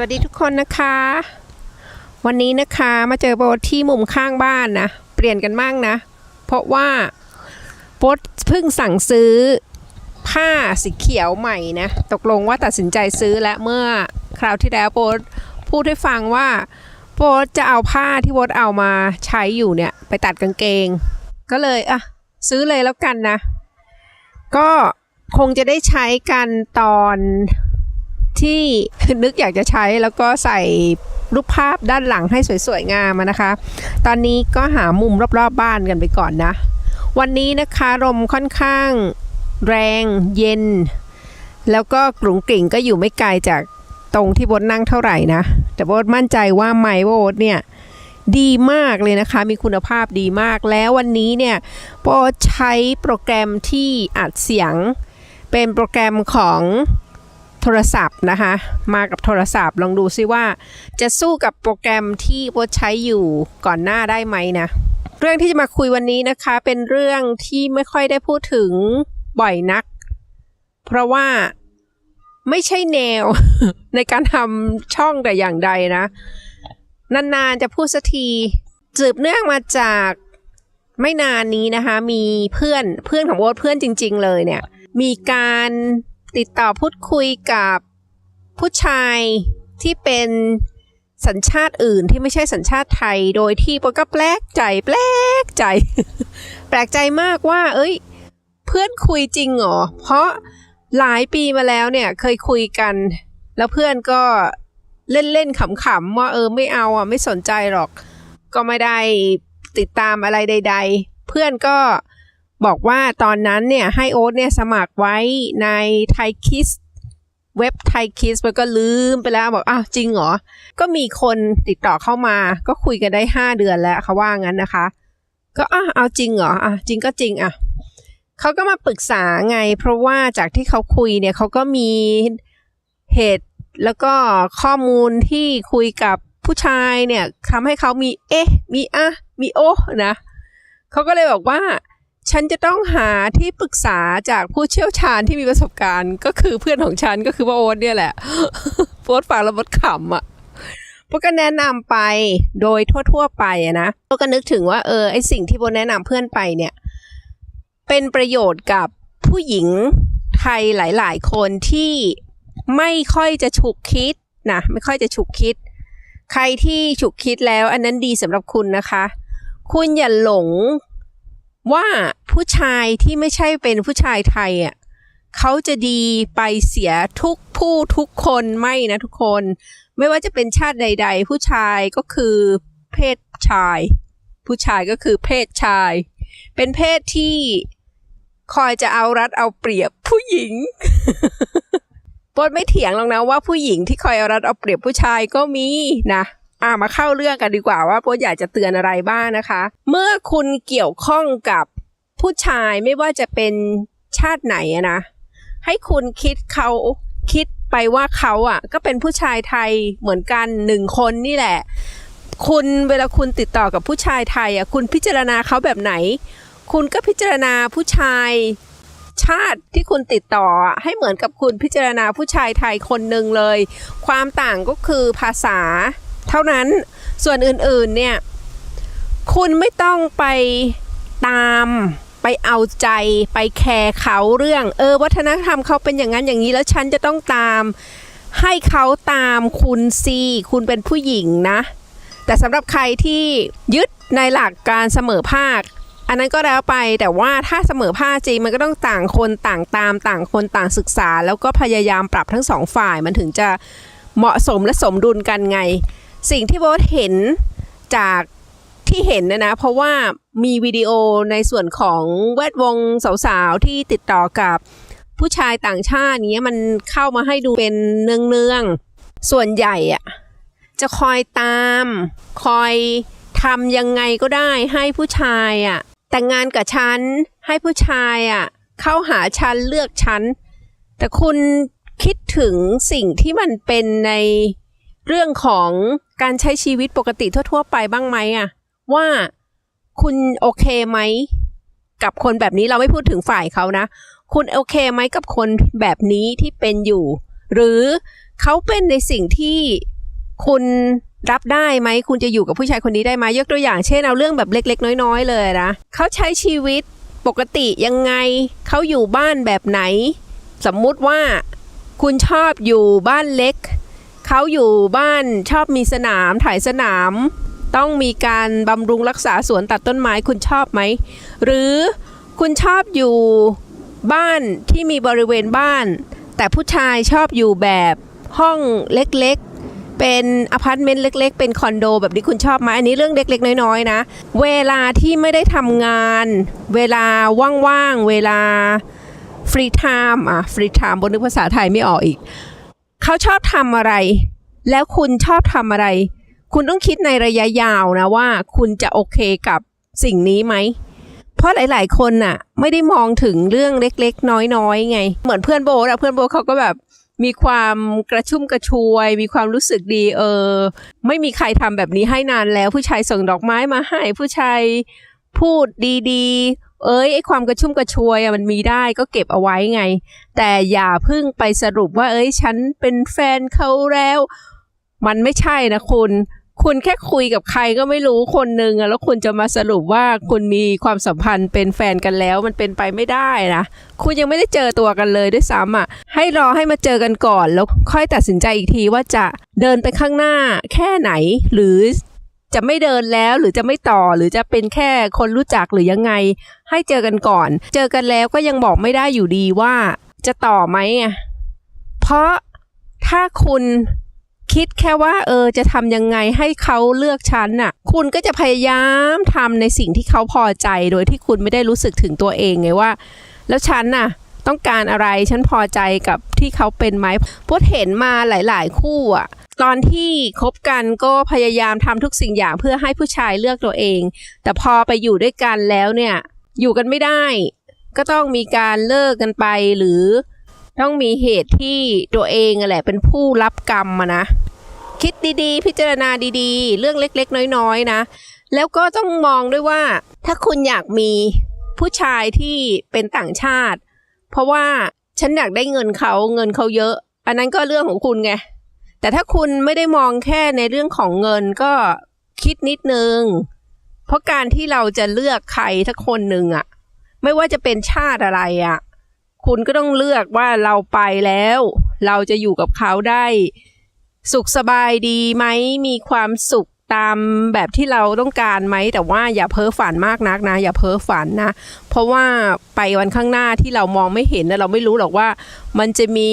วัสดีทุกคนนะคะ วันนี้นะคะมาเจอโบทที่มุมข้างบ้านนะ เปลี่ยนกันมั่งนะ เพราะว่าโบเพิ่งสั่งซื้อผ้าสีเขียวใหม่นะ ตกลงว่าตัดสินใจซื้อและเมื่อคราวที่แล้วโบพูดให้ฟังว่าโบจะเอาผ้าที่โบเอามาใช้อยู่เนี่ย ไปตัดกางเกง ก็เลยอะซื้อเลยแล้วกันนะ ก็คงจะได้ใช้กันตอน ที่นึกอยากจะใช้แล้วก็ใส่รูปภาพด้านหลังให้สวยๆงามนะคะ ตอนนี้ก็หามุมรอบๆบบ้านกันไปก่อนนะ วันนี้นะคะลมค่อนข้างแรงเย็น แล้วก็กรุงกริ่งก็อยู่ไม่ไกลจากตรงที่โบทนั่งเท่าไหร่นะ แต่โบทมั่นใจว่าไมค์โบทเนี่ยดีมากเลยนะคะ มีคุณภาพดีมากแล้ววันนี้เนี่ยโบทใช้โปรแกรมที่อัดเสียงเป็นโปรแกรมของ โทรศัพท์นะคะ มากับโทรศัพท์ลองดูซิว่า จะสู้กับโปรแกรมที่โบทใช้อยู่ก่อนหน้าได้ไหมนะ เรื่องที่จะมาคุยวันนี้นะคะ เป็นเรื่องที่ไม่ค่อยได้พูดถึงบ่อยนัก เพราะว่าไม่ใช่แนว ในการทำช่องแต่อย่างใดนะ นานๆจะพูดสักทีสืบเนื่องมาจากไม่นานนี้นะคะ มีเพื่อนเพื่อนของโบทเพื่อนจริง ๆ เลยเนี่ย มีการ ติดต่อพูดคุยกับผู้ชายที่เป็นสัญชาติอื่นที่ไม่ใช่สัญชาติไทย โดยที่โบทก็แปลกใจแปลกใจ แปลกใจมากว่า เอ้ย เพื่อนคุยจริงเหรอ เพราะหลายปีมาแล้วเนี่ยเคยคุยกัน แล้วเพื่อนก็เล่นๆขำๆว่าเออไม่เอาอะไม่สนใจหรอก ก็ไม่ได้ติดตามอะไรใด ๆ เพื่อนก็ บอกว่าตอนนั้นเนี่ยให้โอ๊ตเนี่ยสมัครไว้ในไทยคิสเว็บไทยคิสมันก็ลืมไปแล้วบอกอ้าวจริงเหรอ ก็มีคนติดต่อเข้ามา ก็คุยกันได้ห้าเดือนแล้วเขาว่างั้นนะคะ ก็อะเอาจริงเหรออะจริงก็จริงอะเขาก็มาปรึกษาไง เพราะว่าจากที่เขาคุยเนี่ยเขาก็มีเหตุแล้วก็ข้อมูลที่คุยกับผู้ชายเนี่ยทำให้เขามีเอ๊ะ มีอะมีโอ้นะเขาก็เลยบอกว่า ฉันจะต้องหาที่ปรึกษาจากผู้เชี่ยวชาญที่มีประสบการณ์ ก็คือเพื่อนของฉันก็คือว่าโอ๊ตเนี่ยแหละโอ๊ตฟังแล้วบดขำอะพวกก็แนะนำไปโดยทั่ว ๆ ไปอะนะพวกก็นึกถึงว่าเออไอสิ่งที่โบแนะนำเพื่อนไปเนี่ย เป็นประโยชน์กับผู้หญิงไทยหลาย ๆ คนที่ไม่ค่อยจะฉุกคิดนะไม่ค่อยจะฉุกคิด ใครที่ฉุกคิดแล้วอันนั้นดีสำหรับคุณนะคะ คุณอย่าหลง ว่าผู้ชายที่ไม่ใช่เป็นผู้ชายไทยอะเขาจะดีไปเสียทุกผู้ทุกคนไม่นะทุกคน ไม่ว่าจะเป็นชาติใด ๆ ผู้ชายก็คือเพศชาย ผู้ชายก็คือเพศชาย เป็นเพศที่คอยจะเอารัดเอาเปรียบผู้หญิงโบทไม่เถียงหรอกนะว่าผู้หญิงที่คอยเอารัดเอาเปรียบผู้ชายก็มีนะ อ่ามาเข้าเรื่องกันดีกว่าว่าโบทอยากจะเตือนอะไรบ้างนะคะ เมื่อคุณเกี่ยวข้องกับผู้ชายไม่ว่าจะเป็นชาติไหนนะให้คุณคิดเขาคิดไปว่าเขาอะ ก็เป็นผู้ชายไทยเหมือนกันหนึ่งคนนี่แหละ คุณเวลาคุณติดต่อกับผู้ชายไทยอะคุณพิจารณาเขาแบบไหน คุณก็พิจารณาผู้ชายชาติที่คุณติดต่อให้เหมือนกับคุณพิจารณาผู้ชายไทยคนหนึ่งเลย ความต่างก็คือภาษา เท่านั้นส่วนอื่นๆเนี่ยคุณไม่ต้องไปตามไปเอาใจไปแคร์เขาเรื่อง เออ วัฒนธรรมเขาเป็นอย่างนั้นอย่างนี้แล้วฉันจะต้องตาม ให้เขาตามคุณซีคุณเป็นผู้หญิงนะ แต่สำหรับใครที่ยึดในหลักการเสมอภาค อันนั้นก็แล้วไปแต่ว่าถ้าเสมอภาคจริงมันก็ต้องต่างคนต่างตามต่างคนต่างศึกษา แล้วก็พยายามปรับทั้งสองฝ่ายมันถึงจะเหมาะสมและสมดุลกันไง สิ่งที่โบทเห็นจากที่เห็นนะนะเพราะว่ามีวิดีโอในส่วนของแวดวงสาวๆ ที่ติดต่อกับผู้ชายต่างชาติเนี้ยมันเข้ามาให้ดูเป็นเนืองๆ ส่วนใหญ่อะจะคอยตาม คอยทำยังไงก็ได้ให้ผู้ชายอะแต่งงานกับฉันให้ผู้ชายอะเข้าหาฉันเลือกฉัน แต่คุณคิดถึงสิ่งที่มันเป็นใน เรื่องของการใช้ชีวิตปกติทั่ว ๆ ไปบ้างไหมอะว่าคุณโอเคไหม กับคนแบบนี้เราไม่พูดถึงฝ่ายเขานะ คุณโอเคไหมกับคนแบบนี้ที่เป็นอยู่ หรือเขาเป็นในสิ่งที่คุณรับได้ไหม คุณจะอยู่กับผู้ชายคนนี้ได้ไหมยกตัวอย่างเช่นเอาเรื่องแบบเล็ก ๆ น้อย ๆ เลยนะเขาใช้ชีวิตปกติยังไงเขาอยู่บ้านแบบไหน สมมุติว่าคุณชอบอยู่บ้านเล็ก เขาอยู่บ้านชอบมีสนามถ่ายสนาม ต้องมีการบำรุงรักษาสวนตัดต้นไม้คุณชอบไหม หรือคุณชอบอยู่บ้านที่มีบริเวณบ้าน แต่ผู้ชายชอบอยู่แบบห้องเล็กๆ เป็นอพาร์ตเมนต์เล็ก ๆ เป็นคอนโดแบบนี้คุณชอบไหมอันนี้เรื่องเล็ก ๆ น้อยๆนะ เวลาที่ไม่ได้ทำงาน เวลาว่างๆ เวลาฟรีไทม์อะฟรีไทม์บนนึกภาษาไทยไม่ออกอีก เขาชอบทำอะไร แล้วคุณชอบทำอะไร คุณต้องคิดในระยะยาวนะว่า คุณจะโอเคกับสิ่งนี้ไหม เพราะหลาย ๆ คนน่ะ ไม่ได้มองถึงเรื่องเล็กๆ น้อยๆไง เหมือนเพื่อนโบอะเพื่อนโบเขาก็แบบมีความกระชุ่มกระชวย มีความรู้สึกดีเออ ไม่มีใครทำแบบนี้ให้นานแล้ว ผู้ชายส่งดอกไม้มาให้ผู้ชายพูดดีๆ เอ้ยไอความกระชุ่มกระชวยอะมันมีได้ก็เก็บเอาไว้ไง แต่อย่าพิ่งไปสรุปว่า เอ้ยฉันเป็นแฟนเขาแล้ว มันไม่ใช่นะคุณคุณแค่คุยกับใครก็ไม่รู้คนหนึ่งอะแล้วคุณจะมาสรุปว่าคุณมีความสัมพันธ์เป็นแฟนกันแล้วมันเป็นไปไม่ได้นะคุณยังไม่ได้เจอตัวกันเลยด้วยซ้ำอะ ให้รอให้มาเจอกันก่อน แล้วค่อยตัดสินใจอีกทีว่าจะเดินไปข้างหน้าแค่ไหน หรือ จะไม่เดินแล้วหรือจะไม่ต่อหรือจะเป็นแค่คนรู้จักหรือยังไง ให้เจอกันก่อน เจอกันแล้วก็ยังบอกไม่ได้อยู่ดีว่า จะต่อไหมอะเพราะถ้าคุณคิดแค่ว่าเออจะทำยังไงให้เขาเลือกฉันน่ะ คุณก็จะพยายามทำในสิ่งที่เขาพอใจโดยที่คุณไม่ได้รู้สึกถึงตัวเองไงว่า แล้วฉันน่ะ ต้องการอะไรฉันพอใจกับที่เขาเป็นไหมพดเห็นมาหลาย ๆ คู่อะตอนที่คบกันก็พยายามทำทุกสิ่งอย่างเพื่อให้ผู้ชายเลือกตัวเอง แต่พอไปอยู่ด้วยกันแล้วเนี่ย อยู่กันไม่ได้ ก็ต้องมีการเลิกกันไปหรือต้องมีเหตุที่ตัวเองอะแหละเป็นผู้รับกรรมนะ คิดดีๆ พิจารณาดีๆ เรื่องเล็กๆ น้อยๆ นะ แล้วก็ต้องมองด้วยว่า ถ้าคุณอยากมีผู้ชายที่เป็นต่างชาติ เพราะว่าฉันอยากได้เงินเขาเงินเขาเยอะ อันนั้นก็เรื่องของคุณไง แต่ถ้าคุณไม่ได้มองแค่ในเรื่องของเงินก็คิดนิดนึง เพราะการที่เราจะเลือกใครทักคนหนึ่งอะไม่ว่าจะเป็นชาติอะไรอะคุณก็ต้องเลือกว่าเราไปแล้ว เราจะอยู่กับเขาได้ สุขสบายดีไหมมีความสุข ตามแบบที่เราต้องการไหมแต่ว่าอย่าเพ้อฝันมากนักนะ อย่าเพ้อฝันนะ เพราะว่าไปวันข้างหน้าที่เรามองไม่เห็นนะเราไม่รู้หรอกว่า มันจะมี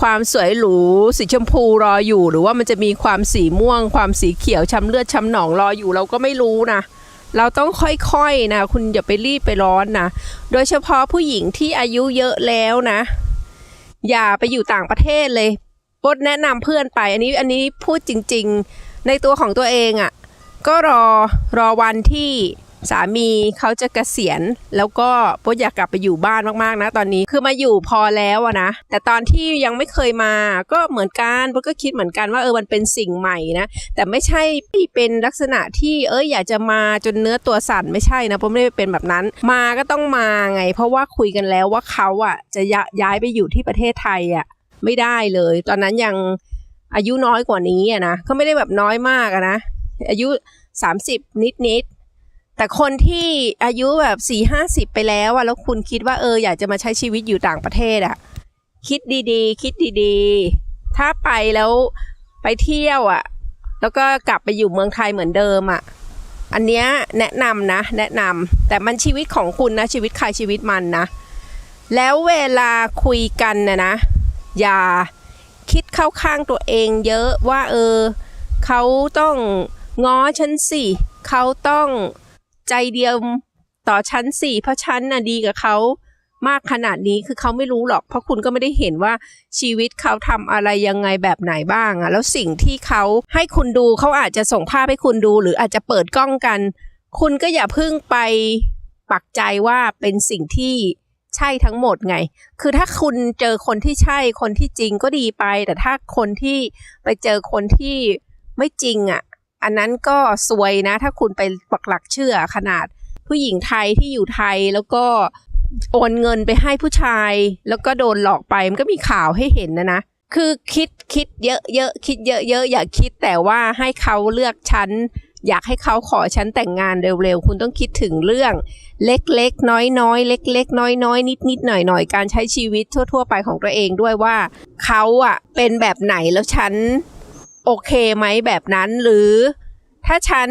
ความสวยหรูสีชมพูรออยู่ หรือว่ามันจะมีความสีม่วง ความสีเขียวช้ำเลือดช้ำหนองรออยู่เราก็ไม่รู้นะเราต้องค่อยๆนะ คุณอย่าไปรีบไปร้อนนะ โดยเฉพาะผู้หญิงที่อายุเยอะแล้วนะ อย่าไปอยู่ต่างประเทศเลยปดแนะนำเพื่อนไป อันนี้อันนี้พูดจริง ๆ ในตัวของตัวเองอะ่ะก็รอรอวันที่สามีเขาจะเกษียณแล้วก็ปดอยากกลับไปอยู่บ้านมากๆนะตอนนี้คือมาอยู่พอแล้วอะนะแต่ตอนที่ยังไม่เคยมาก็เหมือนกันปดก็คิดเหมือนกันว่าเออมันเป็นสิ่งใหม่นะแต่ไม่ใช่เป็นลักษณะที่เอออยากจะมาจนเนื้อตัวสั่นไม่ใช่นะผมไม่ได้เป็นแบบนั้น มาก็ต้องมาไง เพราะว่าคุยกันแล้วว่าเขาอะจะยย้ายไปอยู่ที่ประเทศไทยอะไม่ได้เลย ตอนนั้นยัง อายุน้อยกว่านี้อะนะก็ไม่ได้แบบน้อยมากอะนะ อายุ30นิดนิดๆแต่คนที่อายุแบบสี่ห้าสิบไปแล้วอะแล้วคุณคิดว่าเอออยากจะมาใช้ชีวิตอยู่ต่างประเทศอะคิดดีๆ คิดดีๆ ถ้าไปแล้วไปเที่ยวอะแล้วก็กลับไปอยู่เมืองไทยเหมือนเดิมอะอันเนี้ยแนะนำนะ แนะนำแต่มันชีวิตของคุณนะ ชีวิตใครชีวิตมันนะ แล้วเวลาคุยกันนะนะอย่า คิดเข้าข้างตัวเองเยอะว่าเออเขาต้องง้อฉันสิเขาต้องใจเดียวต่อฉันสิเพราะฉันน่ะดีกับเขามากขนาดนี้คือเขาไม่รู้หรอก เพราะคุณก็ไม่ได้เห็นว่าชีวิตเขาทำอะไรยังไงแบบไหนบ้างอะแล้วสิ่งที่เขาให้คุณดูเขาอาจจะส่งภาพให้คุณดู หรืออาจจะเปิดกล้องกัน คุณก็อย่าเพิ่งไปปักใจว่าเป็นสิ่งที่ ใช่ทั้งหมดไง คือถ้าคุณเจอคนที่ใช่คนที่จริงก็ดีไป แต่ถ้าคนที่ไปเจอคนที่ไม่จริงอะ อันนั้นก็ซวยนะ ถ้าคุณไปปักหลักเชื่อขนาดผู้หญิงไทยที่อยู่ไทยแล้วก็โอนเงินไปให้ผู้ชาย แล้วก็โดนหลอกไปมันก็มีข่าวให้เห็นนะนะ คือคิดคิดเยอะเยอะคิดเยอะเยอะอย่าคิดแต่ว่าให้เขาเลือกฉัน อยากให้เขาขอฉันแต่งงานเร็วๆ คุณต้องคิดถึงเรื่องเล็กๆ น้อยๆ เล็กๆ น้อยๆ นิดๆ หน่อยๆ การใช้ชีวิตทั่ว ๆ ไปของตัวเองด้วยว่าเขาอะเป็นแบบไหนแล้วฉันโอเคไหมแบบนั้นหรือ ถ้าฉัน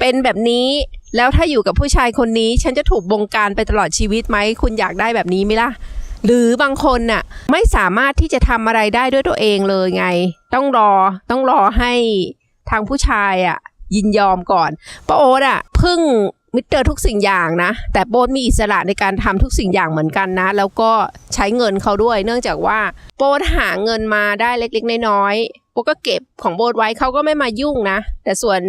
เป็นแบบนี้แล้วถ้าอยู่กับผู้ชายคนนี้ ฉันจะถูกบงการไปตลอดชีวิตไหมคุณอยากได้แบบนี้ไหมล่ะ หรือบางคนน่ะไม่สามารถที่จะทำอะไรได้ด้วยตัวเองเลยไง ต้องรอต้องรอให้ทางผู้ชายอะ ยินยอมก่อนป้าโอ๊ตอะพึ่งมิเตอร์ทุกสิ่งอย่างนะ แต่โบ๊ทมีอิสระในการทำทุกสิ่งอย่างเหมือนกันนะ แล้วก็ใช้เงินเขาด้วย เนื่องจากว่าโบ๊ทหาเงินมาได้เล็กๆน้อยๆโบทก็เก็บของโบ๊ทไว้เขาก็ไม่มายุ่งนะ แต่ส่วน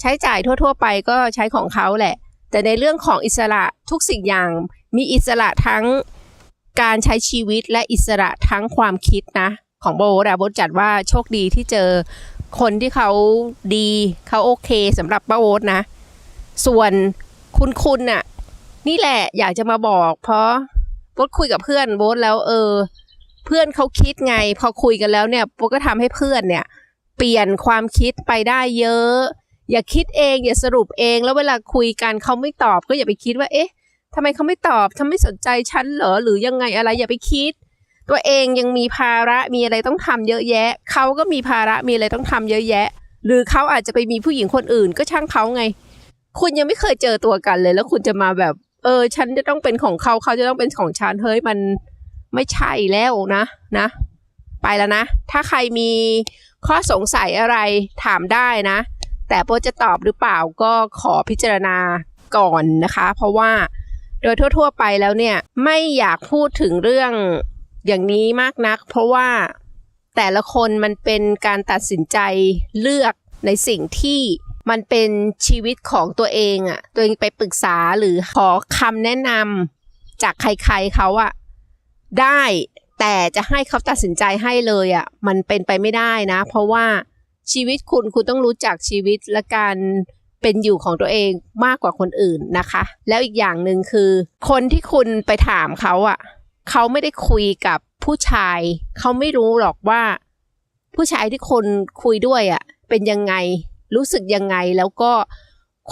ใช้จ่ายทั่ว ๆ ไปก็ใช้ของเขาแหละ แต่ในเรื่องของอิสระทุกสิ่งอย่าง มีอิสระทั้งการใช้ชีวิตและอิสระทั้งความคิดนะ ของโบ๊ทอะโบ๊ทจัดว่าโชคดีที่เจอ คนที่เขาดีเขาโอเคสำหรับป้าโอ๊ตนะ ส่วนคุณคุณน่ะ นี่แหละอยากจะมาบอก เพราะโบ๊ทคุยกับเพื่อนโบ๊ทแล้วเออ เพื่อนเขาคิดไง พอคุยกันแล้วเนี่ยโบ๊ทก็ทำให้เพื่อนเนี่ย เปลี่ยนความคิดไปได้เยอะ อย่าคิดเองอย่าสรุปเองแล้วเวลาคุยกันเขาไม่ตอบก็อย่าไปคิดว่า เอ๊ะทำไมเขาไม่ตอบทำไม่สนใจฉันเหรอหรือยังไงอะไร อย่าไปคิด ตัวเองยังมีภาระมีอะไรต้องทำเยอะแยะ เขาก็มีภาระมีอะไรต้องทำเยอะแยะ หรือเขาอาจจะไปมีผู้หญิงคนอื่นก็ช่างเขาไง คุณยังไม่เคยเจอตัวกันเลย แล้วคุณจะมาแบบ เออ ฉันจะต้องเป็นของเขาเขาจะต้องเป็นของฉันเฮ้ยมันไม่ใช่แล้วนะ นะ ไปแล้วนะ ถ้าใครมีข้อสงสัยอะไรถามได้นะ แต่โปจะตอบหรือเปล่าก็ขอพิจารณาก่อนนะคะ เพราะว่าโดยทั่ว ๆ ไปแล้วเนี่ย ไม่อยากพูดถึงเรื่อง อย่างนี้มากนัก เพราะว่าแต่ละคนมันเป็นการตัดสินใจเลือกในสิ่งที่มันเป็นชีวิตของตัวเองอะตัวเองไปปรึกษาหรือขอคำแนะนำจากใครๆเขาอะได้แต่จะให้เขาตัดสินใจให้เลยอะมันเป็นไปไม่ได้นะ เพราะว่าชีวิตคุณคุณต้องรู้จักชีวิตและการเป็นอยู่ของตัวเองมากกว่าคนอื่นนะคะ แล้วอีกอย่างหนึ่งคือ คนที่คุณไปถามเขาอะ เขาไม่ได้คุยกับผู้ชาย เขาไม่รู้หรอกว่า ผู้ชายที่คนคุยด้วยอะเป็นยังไงรู้สึกยังไงแล้วก็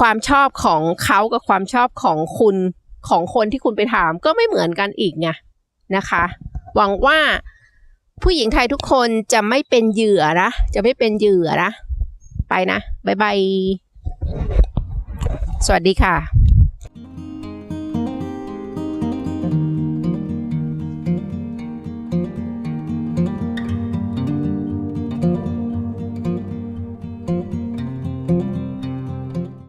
ความชอบของเขากับความชอบของคุณของคนที่คุณไปถามก็ไม่เหมือนกันอีกไงนะคะ หวังว่าผู้หญิงไทยทุกคนจะไม่เป็นเหยื่อนะ จะไม่เป็นเหยื่อนะ ไปนะ บ๊ายบาย สวัสดีค่ะ